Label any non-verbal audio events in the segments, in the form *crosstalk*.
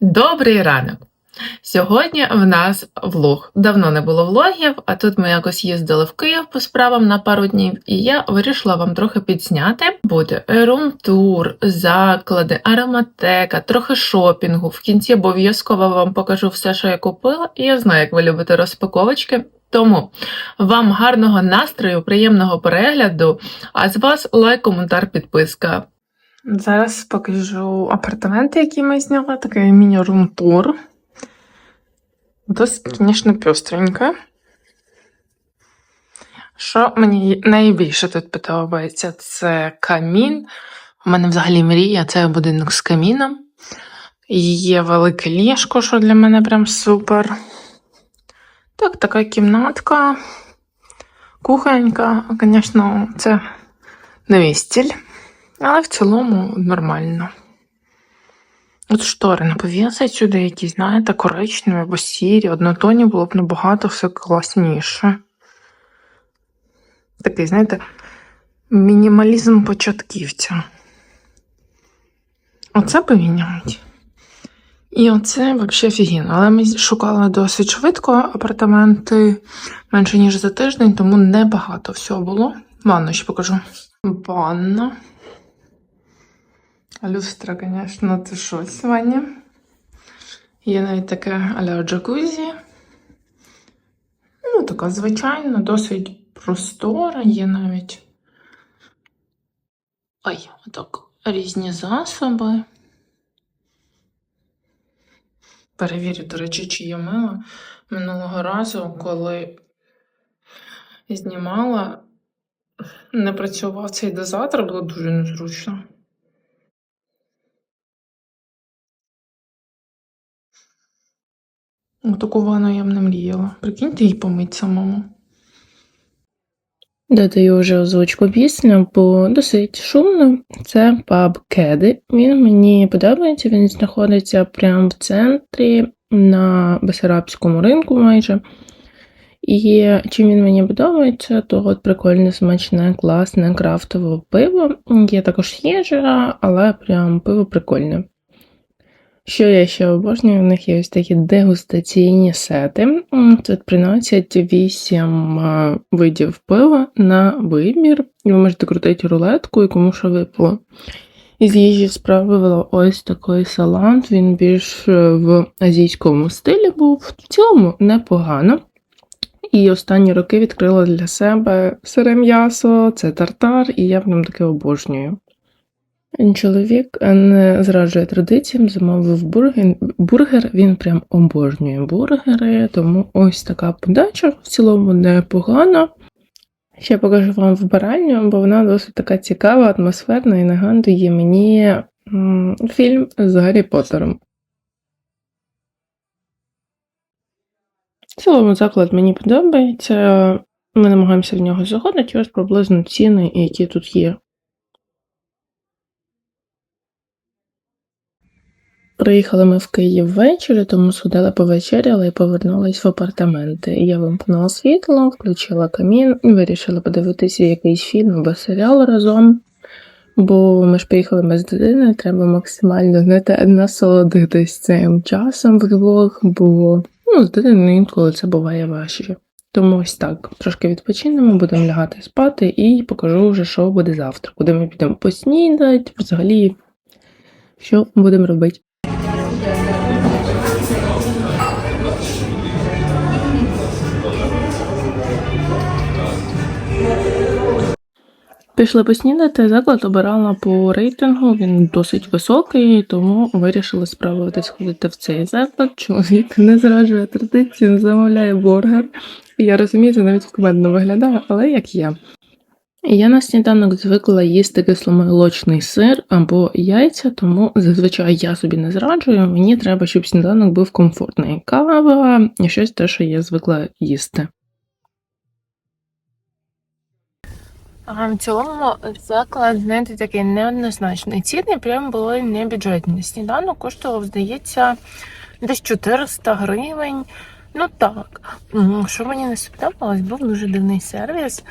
Добрий ранок! Сьогодні в нас влог. Давно не було влогів, а тут ми якось їздили в Київ по справам на пару днів, і я вирішила вам трохи підзняти. Буде рум-тур, заклади, ароматека, трохи шопінгу. В кінці обов'язково вам покажу все, що я купила, і я знаю, як ви любите розпаковочки. Тому вам гарного настрою, приємного перегляду, а з вас лайк, коментар, підписка. Зараз покажу апартаменти, які ми зняли, такий міні-рум-тур. Досить, звісно, пестренько. Що мені найбільше тут подобається, це камін. У мене взагалі мрія, це будинок з каміном. Є велике ліжко, що для мене прям супер. Так, така кімнатка, кухонька. Звісно, це мій стіль. Але в цілому нормально. От штори повісять сюди якісь, знаєте, коричневі або сірі, однотонні було б набагато все класніше. Такий, знаєте, мінімалізм початківця. Оце поміняють. І оце взагалі офігенно. Але ми шукали досить швидко апартаменти менше, ніж за тиждень, тому небагато всього було. Ванну ще покажу. Ванна. Люстра, звісно, це щось Ваня. Є навіть таке аля джакузі. Ну, така звичайна, досить простора, є навіть. Ой, отак, різні засоби. Перевірю, до речі, чи є мило. Минулого разу, коли знімала, не працював цей дозатор, було дуже незручно. Таку ванну я б не мріяла. Прикиньте її помить самому. Додаю вже озвучку пісня, бо досить шумно. Це паб Кеди. Він мені подобається, він знаходиться прямо в центрі на Бесарабському ринку майже. І чим він мені подобається, то от прикольне, смачне, класне крафтове пиво. Є також їжа, але прям пиво прикольне. Що я ще обожнюю, в них є ось такі дегустаційні сети. Тут приносять 8 е, видів пива на вибір. І ви можете крутити рулетку і кому що випало. Із їжі справила ось такий салат. Він більш е, в азійському стилі був. В цілому непогано. І останні роки відкрила для себе сире м'ясо, це тартар, і я прям таке обожнюю. Чоловік не зраджує традиціям, замовив бургер. бургер. Він прям обожнює бургери, тому ось така подача в цілому непогана. Ще покажу вам вбиральню, бо вона досить така цікава, атмосферна і нагадує мені фільм з Гаррі Поттером. В цілому заклад мені подобається. Ми намагаємося в нього заходити, ось приблизно ціни, які тут є. Приїхали ми в Київ ввечері, тому сходили повечеряли і повернулись в апартаменти. Я вимкнула світло, включила камін і вирішила подивитися якийсь фільм або серіал разом. Бо ми ж приїхали без дитини, треба максимально знаєте, насолодитись цим часом вдвох, бо ну, з дитиною інколи це буває важче. Тому ось так, трошки відпочинемо, будемо лягати спати і покажу вже, що буде завтра, куди ми підемо поснідати, взагалі, що будемо робити. Пішли поснідати, заклад обирала по рейтингу, він досить високий, тому вирішили спробувати сходити в цей заклад. Чоловік не зраджує традицію, замовляє бургер. Я розумію, це навіть кумедно виглядає, але як є. Я на сніданок звикла їсти кисломолочний сир або яйця, тому зазвичай я собі не зраджую. Мені треба, щоб сніданок був комфортний. Кава щось те, що я звикла їсти. В цілому заклад, знаєте, такий неоднозначний. Ціни прям були не бюджетні. Сніданок коштував, здається, десь 400 гривень. Ну так. Що мені не сподобалось, був дуже дивний сервіс.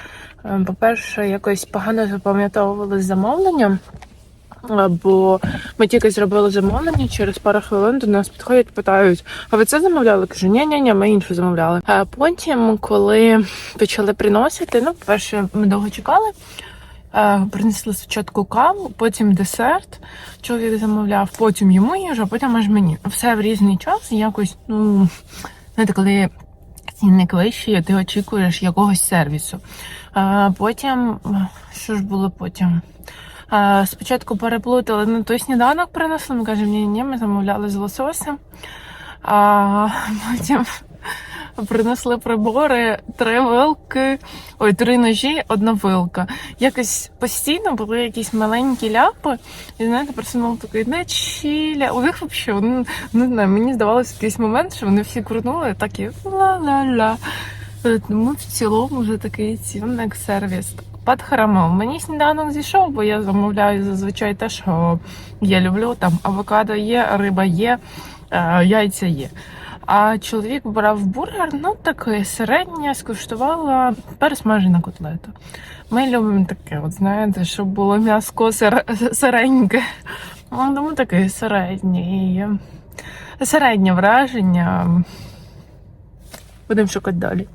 Е, По-перше, якось погано запам'ятовували з замовленням. А, Бо ми тільки зробили замовлення, через пару хвилин до нас підходять, питають: а ви це замовляли? Кажу, ні, ні, ні, ми інше замовляли. А потім, коли почали приносити, ну, перше, ми довго чекали. е, Принесли спочатку каву, потім десерт. Чоловік замовляв, потім йому їжу, а потім аж мені. Все в різний час. Якось, ну знаєте, коли цінник вищий, ти очікуєш якогось сервісу. А потім, що ж було потім? А, спочатку переплутали, ну той сніданок принесли. Ми кажемо, ні, ні, ми замовляли з лососем. А потім *laughs* принесли прибори, три вилки, ой, три ножі, одна вилка. Якось постійно були якісь маленькі ляпи, і знаєте, персонал такий не чіля. У них взагалі, ну, не знаю, мені здавалося в якийсь момент, що вони всі крутнули, так і ла-ла-ла. Тому в цілому вже такий цінник сервіс. Пад харамов. Мені сніданок зійшов, бо я замовляю зазвичай те, що я люблю. Там авокадо є, риба є, е, яйця є. А чоловік брав бургер, ну таке середнє, скуштувала пересмажена котлета. Ми любимо таке, от знаєте, щоб було м'яско сер... сиреньке. Ну, Тому таке середнє. Середнє враження. Будемо шукати далі.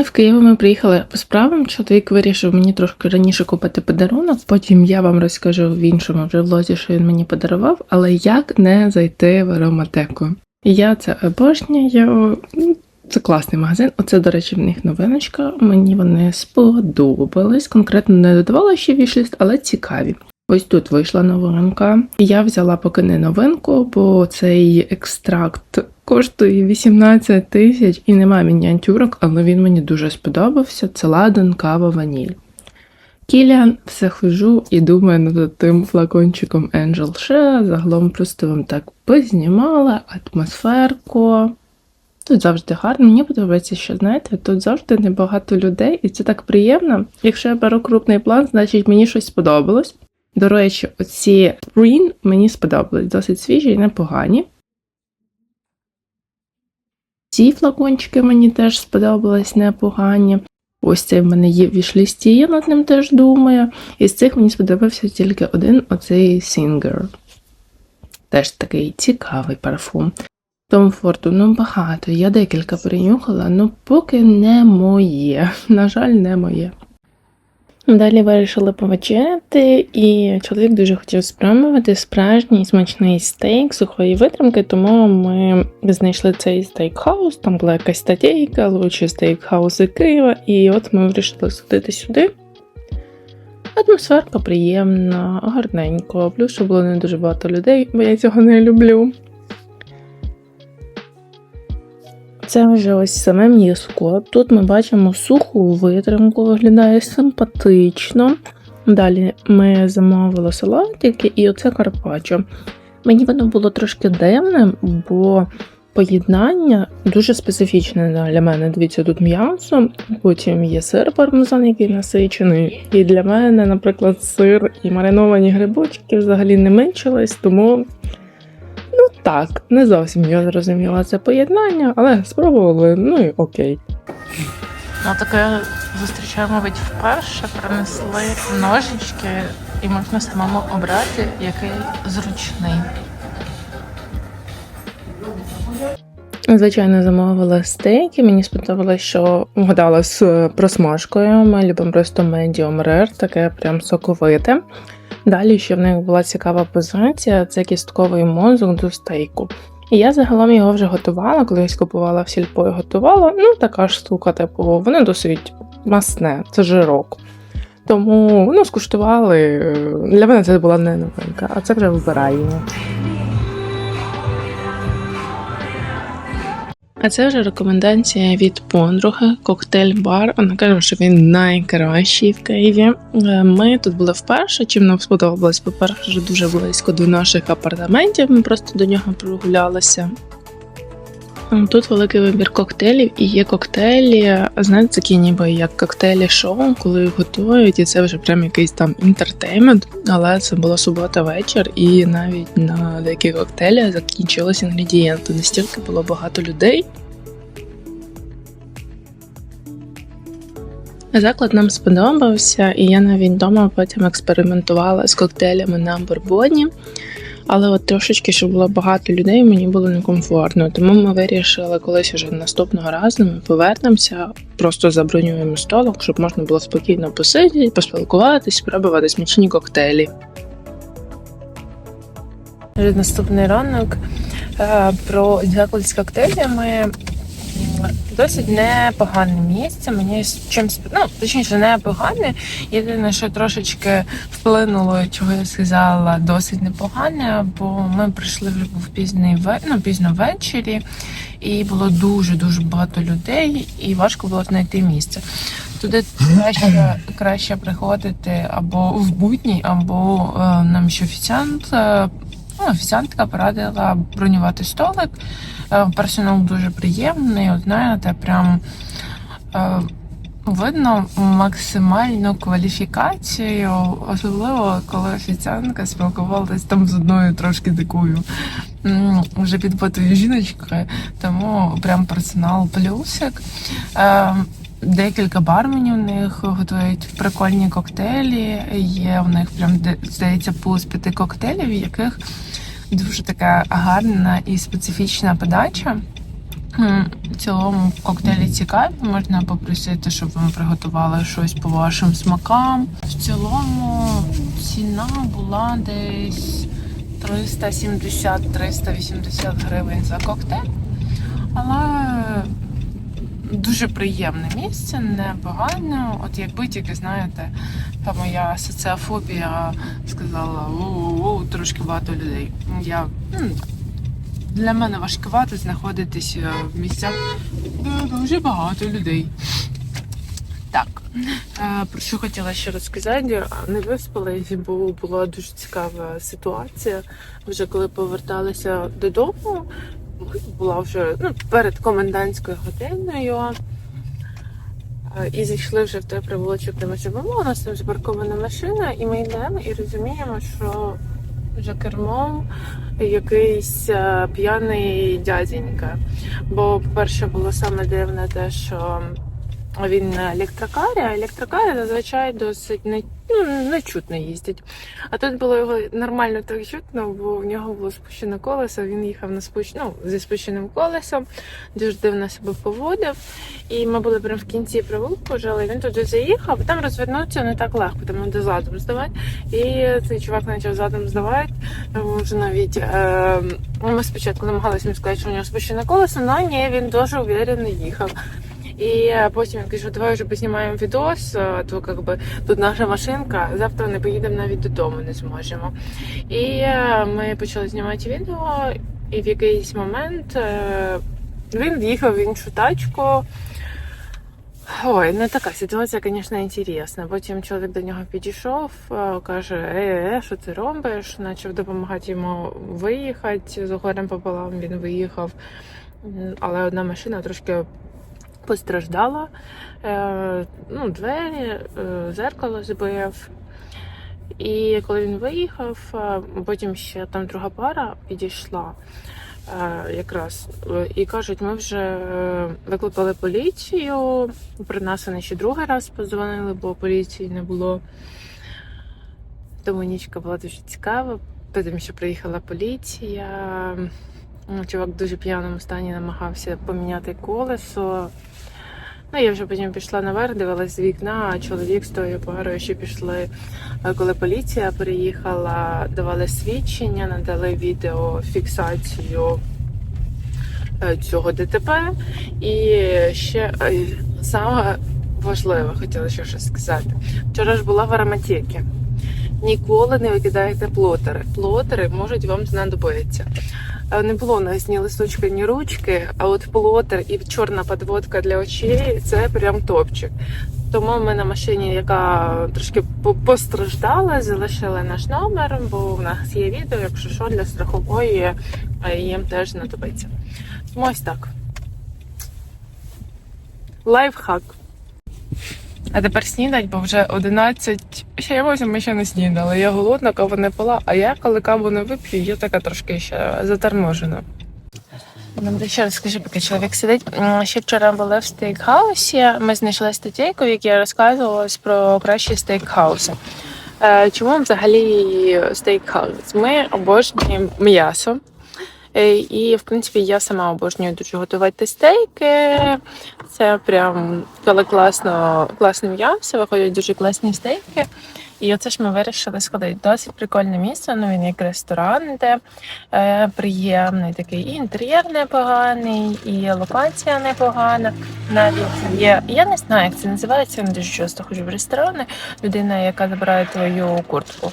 Ну, В Києві ми приїхали по справам. Чоловік вирішив мені трошки раніше купити подарунок. Потім я вам розкажу в іншому вже влозі, що він мені подарував, але як не зайти в ароматеку. Я це обожнюю. Ну, Це класний магазин. Оце, до речі, в них новиночка. Мені вони сподобались. Конкретно не додавала ще вішліст, але цікаві. Ось тут вийшла новинка. Я взяла поки не новинку, бо цей екстракт коштує 18 тисяч і немає мініатюрок, але він мені дуже сподобався. Це ладан, кава, ваніль. Кіліан все хожу і думаю над тим флакончиком Angel Shea. Загалом просто вам так познімала атмосферку. Тут завжди гарно. Мені подобається, що знаєте, тут завжди небагато людей, і це так приємно. Якщо я беру крупний план, значить мені щось сподобалось. До речі, оці Green мені сподобались, досить свіжі і непогані. Ці флакончики мені теж сподобались непогані. Ось цей в мене є в вішлісті, я над ним теж думаю. Із цих мені сподобався тільки один оцей Singer. Теж такий цікавий парфум. Том Форду, ну багато. Я декілька перенюхала, ну поки не моє. *laughs* На жаль, не моє. Далі вирішили повечеряти, і чоловік дуже хотів спробувати справжній смачний стейк сухої витримки, тому ми знайшли цей стейкхаус, там була якась статейка, лучші стейкхауси Києва, і от ми вирішили сходити сюди. Атмосферка приємна, гарненько, плюс що було не дуже багато людей, бо я цього не люблю. Це вже ось саме м'яско. Тут ми бачимо суху витримку, виглядає симпатично. Далі ми замовили салатики і оце карпаччо. Мені воно було трошки дивним, бо поєднання дуже специфічне для мене. Дивіться, тут м'ясо, потім є сир пармезан, який насичений. І для мене, наприклад, сир і мариновані грибочки взагалі не мичились, тому так, не зовсім я зрозуміла це поєднання, але спробували, ну і окей. Ну таке зустрічаємо мабуть, вперше, принесли ножички, і можна самому обрати, який зручний. Звичайно, замовила стейки. Мені сподобалось, що вгадала з просмажкою. Ми любимо просто medium rare, таке прям соковите. Далі ще в них була цікава позиція це кістковий мозок до стейку. І я загалом його вже готувала, колись купувала в сільпо і готувала. Ну, така ж штука, типу, воно досить масне, це жирок. Тому ну, скуштували. Для мене це була не новинка, а це вже вибираємо. А це вже рекомендація від подруги, коктейль-бар. Вона каже, що він найкращий в Києві. Е, Ми тут були вперше. Чим нам сподобалось, по-перше, дуже близько до наших апартаментів. Ми просто до нього прогулялися. Тут великий вибір коктейлів і є коктейлі, знаєте, такі ніби як коктейлі шоу, коли готують, і це вже прям якийсь там інтертеймент. Але це була субота вечір, і навіть на деякі коктейлі закінчились інгредієнти. Настільки було багато людей. Заклад нам сподобався, і я навіть вдома потім експериментувала з коктейлями на бурбоні. Але от трошечки, щоб було багато людей, мені було некомфортно. Тому ми вирішили колись уже наступного разу ми повернемося, просто забронюємо столик, щоб можна було спокійно посидіти, поспілкуватись, спробувати смачні коктейлі. Наступний ранок е, про заклад з коктейлями досить непогане місце. Мені чимсь ну, точніше, не погане. Єдине, що трошечки вплинуло, чого я сказала, досить непогане, бо ми прийшли вже був пізний ну, пізно ввечері, і було дуже дуже багато людей, і важко було знайти місце. Туди краще, краще приходити або в будні, або е, нам ще офіціант. е, Ну, офіціантка порадила бронювати столик. Е, Персонал дуже приємний, от знаєте, прям е, видно максимальну кваліфікацію, особливо коли офіціантка спілкувалась там з одною трошки такою вже підбитою жіночкою, тому прям персонал плюсик. Е, Декілька барменів у них готують прикольні коктейлі. Є в них прям здається пул п'яти коктейлів, яких дуже така гарна і специфічна подача. В цілому коктейлі цікаві, можна попросити, щоб вам приготували щось по вашим смакам. В цілому ціна була десь 370-380 гривень за коктейль. Але дуже приємне місце, непогано. От якби тільки знаєте, та моя соціофобія сказала у трошки багато людей. Я для мене важкувато знаходитись е, в місцях, дуже багато людей. Так, е, про що хотіла ще розказати, не виспалась, бо була дуже цікава ситуація. Вже коли поверталися додому, була вже ну, перед комендантською годиною. Е, І зійшли вже в той приволочок, де ми живемо. У нас там запаркована машина, і ми йдемо і розуміємо, що за кермом якийсь е, п'яний дяденька. Бо, по-перше, було саме дивне те, що він на електрокарі, а електрокари зазвичай досить не, ну, нечутно їздять. А тут було його нормально так чутно, бо в нього було спущене колесо, він їхав на спущ... ну, зі спущеним колесом, дуже дивно себе поводив. І ми були прямо в кінці провулку жили, він туди заїхав, там розвернутися не так легко, там треба задом здавати. І цей чувак почав задом здавати. Вже навіть е, ми спочатку намагалися сказати, що у нього спущене колесо, але ні, він дуже уверенно їхав. І е, потім він каже, давай вже познімаємо відос, е, то как би тут наша машинка, завтра не поїдемо навіть додому, не зможемо. І е, ми почали знімати відео, і в якийсь момент е, він в'їхав в іншу тачку. Ой, ну така ситуація, звісно, інтересна. Потім чоловік до нього підійшов, е, каже: е, е, що ти робиш? Почав допомагати йому виїхати. З горем пополам він виїхав. Але одна машина трошки постраждала. Е, ну, двері, е, зеркало збив. І коли він виїхав, е, потім ще там друга пара підійшла якраз. І кажуть, ми вже викликали поліцію. При нас вони ще другий раз позвонили, бо поліції не було. Тому нічка була дуже цікава. Потім ще приїхала поліція. Чувак в дуже п'яному стані намагався поміняти колесо. Ну, я вже потім пішла наверх, дивилась з вікна, а чоловік з тою парою ще пішли. Е, Коли поліція приїхала, давали свідчення, надали відеофіксацію е, цього ДТП. І ще е, саме важливе, хотіла ще щось сказати. Вчора ж була в ароматекі. Ніколи не викидайте плотери. Плотери можуть вам знадобитися. Не було у нас ні листочка, ні ручки, а от плотер і чорна подводка для очей це прям топчик. Тому ми на машині, яка трошки постраждала, залишили наш номер, бо в нас є відео, якщо що, для страхової їм теж знадобиться. Тому ось так. Лайфхак. А тепер снідать, бо вже 11. Ще я восім ми ще не снідали. Я голодна, каву не пила, а я коли каву не вип'ю, я така трошки ще заторможена. Ну, ще раз скажи, поки чоловік сидить. Ще вчора були в стейкхаусі. Ми знайшли статтєйку, в якій розказувалось про кращі стейкхауси. Е, Чому взагалі стейкхаус? Ми обожнюємо м'ясо. Е, І, в принципі, я сама обожнюю дуже готувати стейки. Це прям коли класно, класне м'ясо, виходять дуже класні стейки. І оце ж ми вирішили сходити. Досить прикольне місце. Ну він як ресторан, де е, приємний такий і інтер'єр непоганий, і локація непогана. Навіть є. Я не знаю, як це називається. Я не дуже часто ходжу в ресторани. Людина, яка забирає твою куртку.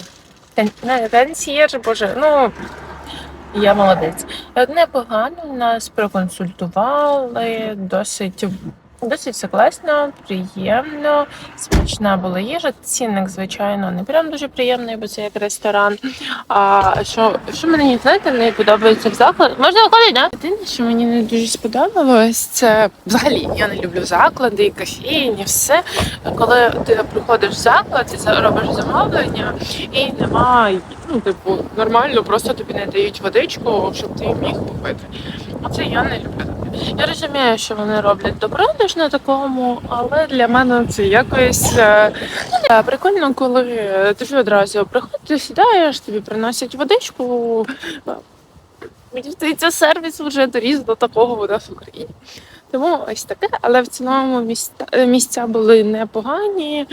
Кан- консьєрж, боже, ну. Я молодець. Непогано нас проконсультували, досить, досить все класно, приємно, смачна була їжа. Цінник, звичайно, не прям дуже приємний, бо це як ресторан. А що, що мені знаєте, не подобається в закладі? Можна виходити, да? Єдине, що мені не дуже сподобалось, це взагалі я не люблю заклади, і кофейні, все. Коли ти приходиш в заклад, за- робиш замовлення, і немає, ну, типу, нормально, просто тобі не дають водичку, щоб ти міг купити. Оце я не люблю. Я розумію, що вони роблять добродиш на такому, але для мене це якось е, е, прикольно, коли ти одразу приходиш, сідаєш, тобі приносять водичку. Е, Мені здається, сервіс вже доріс до такого у нас в Україні. Тому ось таке, але в цілому місця, місця були непогані.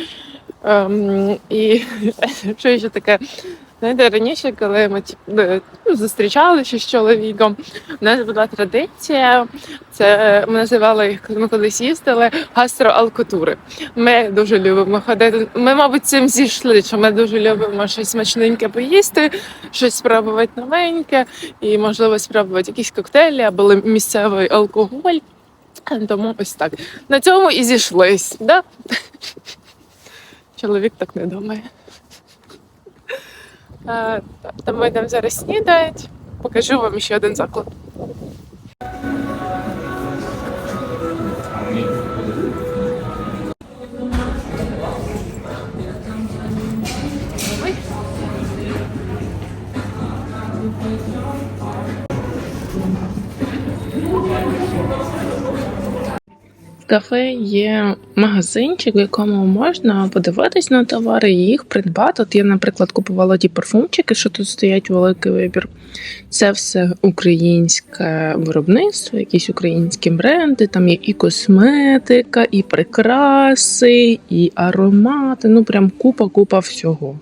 Ем, і *laughs* що ще таке? Знаєте, раніше, коли ми е, ну, зустрічалися з чоловіком, у нас була традиція. Це ми називали їх, коли ми колись їздили, гастроалкотури. Ми дуже любимо ходити. Ми, мабуть, цим зійшли, що ми дуже любимо щось смачненьке поїсти, щось спробувати новеньке, і можливо спробувати якісь коктейлі або місцевий алкоголь. Тому ось так. На цьому і зійшлись. Да? Чоловік так не думає. Е, та- Там ми йдемо зараз снідають. Покажу вам ще один заклад. Кафе є магазинчик, в якому можна подивитись на товари і їх придбати. От я, наприклад, купувала ті парфумчики, що тут стоять великий вибір. Це все українське виробництво, якісь українські бренди. Там є і косметика, і прикраси, і аромати. Ну прям купа-купа всього.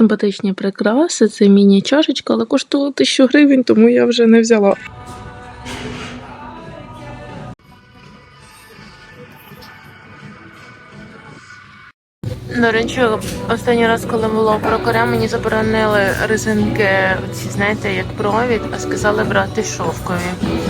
Симпатичні прикраси, це міні-чашечка, але коштує тисячу гривень, тому я вже не взяла. До речі, останній раз, коли було про мені заборонили резинки, ці, знаєте, як провід, а сказали брати шовкові.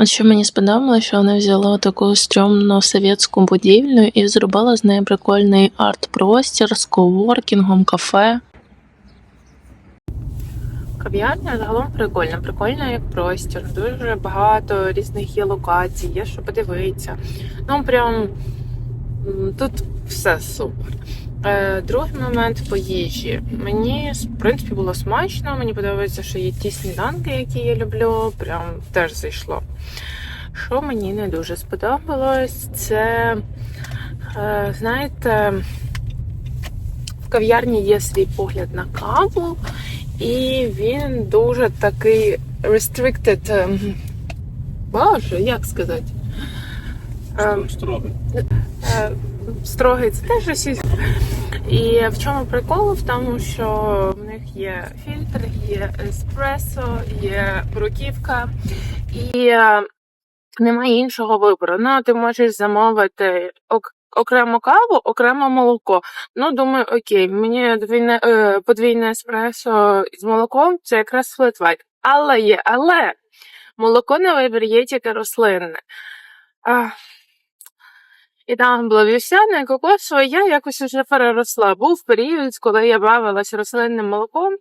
От що мені сподобалося, що вони взяли таку стрьомну совєтську будівлю і зробили з неї прикольний арт-простір з коворкінгом, кафе. Кав'ярня загалом прикольна, прикольна як простір. Дуже багато різних є локацій, є що подивитися. Ну прям тут все супер. Е, Другий момент по їжі. Мені в принципі було смачно. Мені подобається, що є ті сніданки, які я люблю. Прям теж зайшло. Що мені не дуже сподобалось, це е, знаєте, в кав'ярні є свій погляд на каву, і він дуже такий restricted. ем, Боже, як сказати? Е, Строгий це теж російська. І в чому прикол? В тому, що в них є фільтр, є еспресо, є бруківка і е, немає іншого вибору. Ну, ти можеш замовити ок- окрему каву, окремо молоко. Ну, думаю, окей, мені двійне, е, подвійне еспресо з молоком це якраз флет white. Але є, але молоко на вибір є тільки рослинне. А, і там було вівсяне, кокосове, я якось вже переросла. Був період, коли я бавилась рослинним молоком.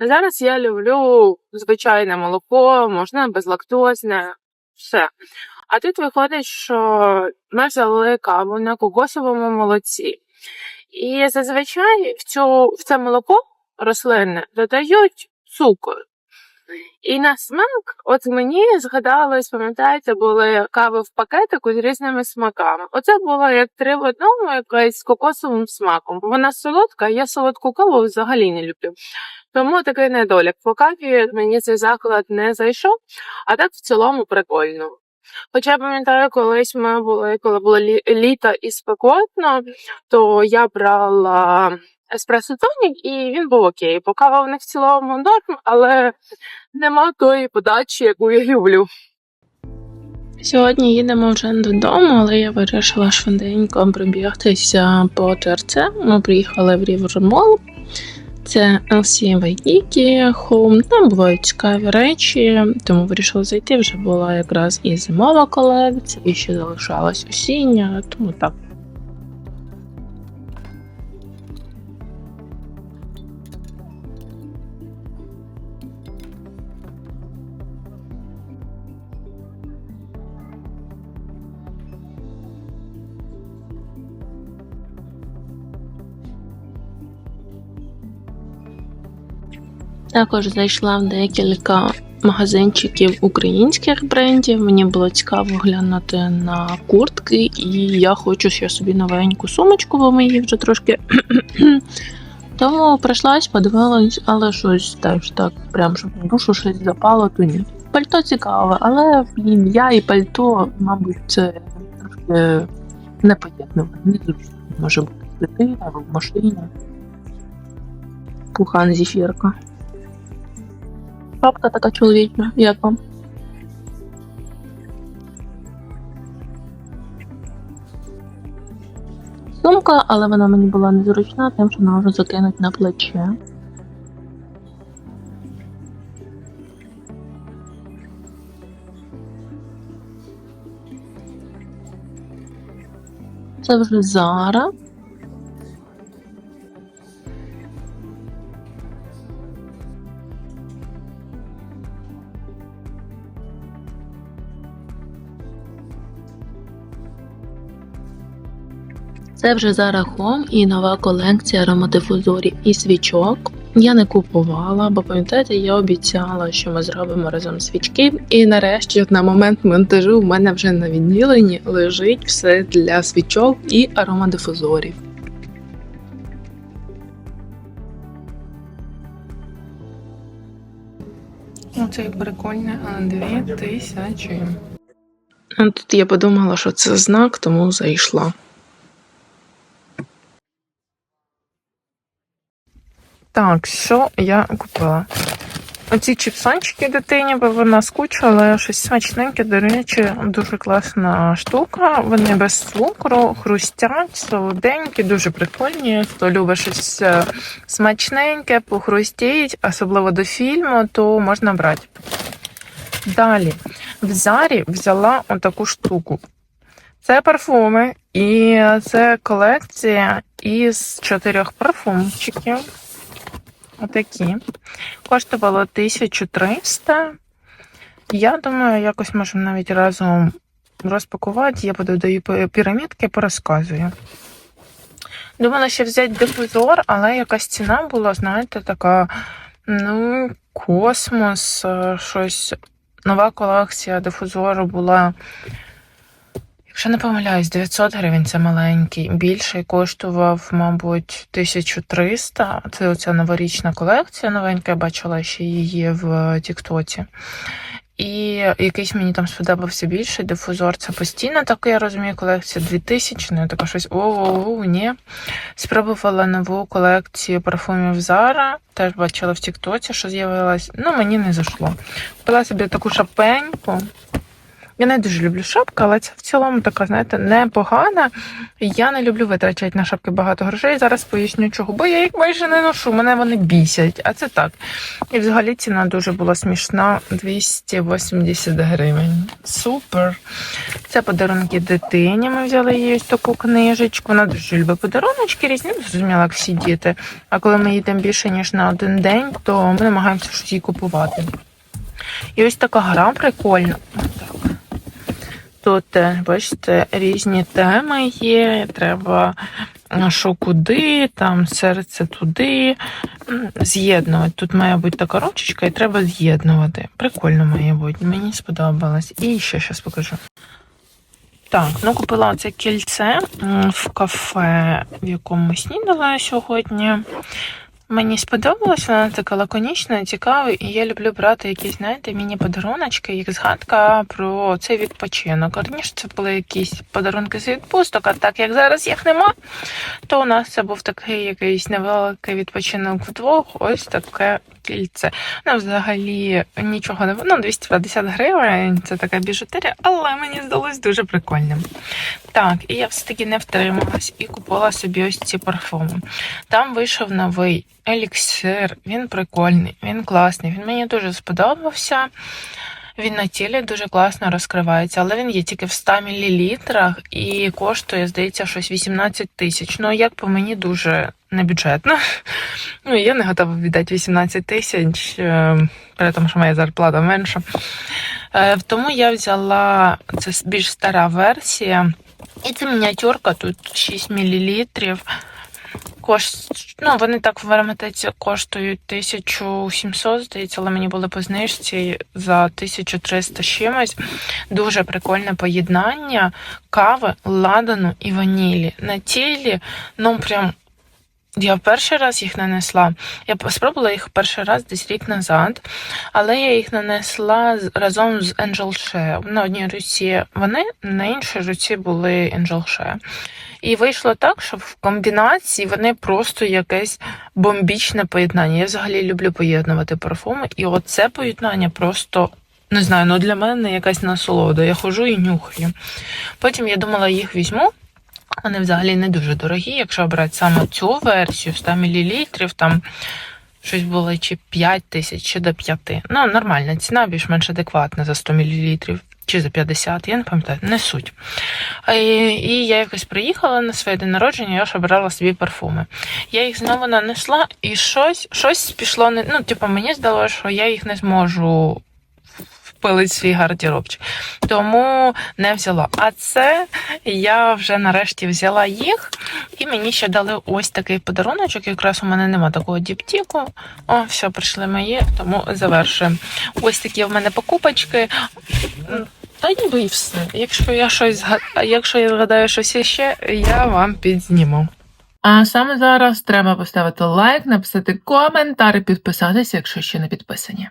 Зараз я люблю звичайне молоко, можна безлактозне, все. А тут виходить, що ми взяли каву на кокосовому молоці. І зазвичай в, цю, в це молоко рослинне додають цукор. І на смак, от мені згадалось, пам'ятаєте, були кави в пакетику з різними смаками. Оце було як три в одному, якась з кокосовим смаком. Вона солодка, я солодку каву взагалі не люблю. Тому такий недолік. По каві мені цей заклад не зайшов, а так в цілому прикольно. Хоча я пам'ятаю, колись ми були, коли було лі- літо і спекотно, то я брала еспресо тонік, і він був окей. Бо кава в них в цілому норм, але нема тої подачі, яку я люблю. Сьогодні їдемо вже додому, але я вирішила швиденько пробігтися по ТРЦ. Ми приїхали в Mall. Це LC Waikiki Home. Там бувають цікаві речі, тому вирішила зайти. Вже була якраз і зимова колекція, і ще залишалась осіння, тому так. Також зайшла в декілька магазинчиків українських брендів. Мені було цікаво глянути на куртки, і я хочу ще собі новеньку сумочку, бо ми її вже трошки. *clears throat* Тому прийшлась, подивилась, але щось теж так, прям щоб душу щось запало, то ні. Пальто цікаве, але блін, я і пальто, мабуть, це трошки непоєднано. Незручно може бути в або в машині. Пухан зефірка. Шапка така чоловічна, як вам? Сумка, але вона мені була незручна, тим, що можу закинути на плече. Це вже Зара. Це вже Zara Home і нова колекція аромадифузорів і свічок. Я не купувала, бо пам'ятаєте, я обіцяла, що ми зробимо разом свічки. І нарешті, на момент монтажу, в мене вже на відділенні лежить все для свічок і аромадифузорів. Оце прикольне, а дві тисячі. Тут я подумала, що це знак, тому зайшла. Так, що я купила? Оці чіпсончики дитині, бо вона скучила, щось смачненьке, до речі, дуже класна штука. Вони без цукру, хрустять, солоденькі, дуже прикольні. Хто любить щось е, смачненьке, похрустіть, особливо до фільму, то можна брати. Далі, в Зарі взяла отаку штуку. Це парфуми, і це колекція із чотирьох парфумчиків. Отакі. Коштувало 1300. Я думаю, якось можемо навіть разом розпакувати. Я пододаю пі- пірамідки, порозказую. Думала ще взяти дифузор, але якась ціна була, знаєте, така, ну, космос, е, щось. Нова колекція дифузору була. Якщо не помиляюсь, 900 гривень це маленький. Більший коштував, мабуть, 1300. Це оця новорічна колекція новенька, я бачила ще її в Тіктоці. І якийсь мені там сподобався більше дифузор. Це постійно така, я розумію, колекція 2000, ну, така щось о ні. Спробувала нову колекцію парфумів Zara, теж бачила в Тіктоці, що з'явилась. Ну, мені не зайшло. Купила собі таку шапеньку. Я не дуже люблю шапки, але це в цілому така, знаєте, непогана. Я не люблю витрачати на шапки багато грошей. Зараз поясню чого, бо я їх майже не ношу, мене вони бісять, а це так. І взагалі ціна дуже була смішна 280 гривень. Супер. Це подарунки дитині. Ми взяли їй ось таку книжечку. Вона дуже любить подаруночки різні, зрозуміло, як всі діти. А коли ми їдемо більше, ніж на один день, то ми намагаємося щось їй купувати. І ось така гра прикольна. Тут, е, бачите, різні теми є. Треба що куди, там серце туди. З'єднувати. Тут має бути така ручечка, і треба з'єднувати. Прикольно має бути. Мені сподобалось. І ще щось покажу. Так, ну купила це кільце в кафе, в якому ми снідали сьогодні. Мені сподобалось, вона така лаконічна, цікава, і я люблю брати якісь, знаєте, міні-подаруночки, як згадка про цей відпочинок. Раніше це були якісь подарунки з відпусток, а так як зараз їх нема, то у нас це був такий якийсь невеликий відпочинок вдвох, ось таке кільце. Ну, взагалі нічого не ну, 250 гривень, це така біжутерія, але мені здалось дуже прикольним. Так, і я все-таки не втрималась і купила собі ось ці парфуми. Там вийшов новий еліксир, він прикольний, він класний, він мені дуже сподобався. Він на тілі дуже класно розкривається, але він є тільки в 100 мл і коштує, здається, щось 18 тисяч. Ну, як по мені, дуже небюджетно. Ну, і я не готова віддати 18 тисяч, е, при тому, що моя зарплата менша. Е, Тому я взяла це більш стара версія. І це мініатюрка, тут 6 мл. Кошт, ну, вони так в ароматиці коштують 1700, здається, але мені були по знижці за 1300 чимось. Дуже прикольне поєднання кави, ладану і ванілі. На тілі, ну прям. Я перший раз їх нанесла. Я спробувала їх перший раз десь рік назад, але я їх нанесла разом з Angel Shea. На одній руці вони, на іншій руці були Angel Shea. І вийшло так, що в комбінації вони просто якесь бомбічне поєднання. Я взагалі люблю поєднувати парфуми, і оце поєднання просто. Не знаю, ну для мене якась насолода. Я ходжу і нюхаю. Потім я думала, їх візьму. Вони взагалі не дуже дорогі, якщо брати саме цю версію 100 мл, там щось було чи 5 тисяч, чи до 5. Ну, нормальна ціна, більш-менш адекватна за 100 мл. Чи за 50, я не пам'ятаю, не суть. І, і я якось приїхала на своє день народження, я ж обирала собі парфуми. Я їх знову нанесла, і щось, щось пішло не. Ну, типу, мені здалося, що я їх не зможу впилити в свій гардеробчик. Тому не взяла. А це я вже нарешті взяла їх, і мені ще дали ось такий подаруночок. Якраз у мене нема такого діптіку. О, все, прийшли мої, тому завершуємо. Ось такі в мене покупочки. Та ніби і все. Якщо я щось якщо я згадаю щось іще, я вам підзніму. А саме зараз треба поставити лайк, написати коментар і підписатися, якщо ще не підписані.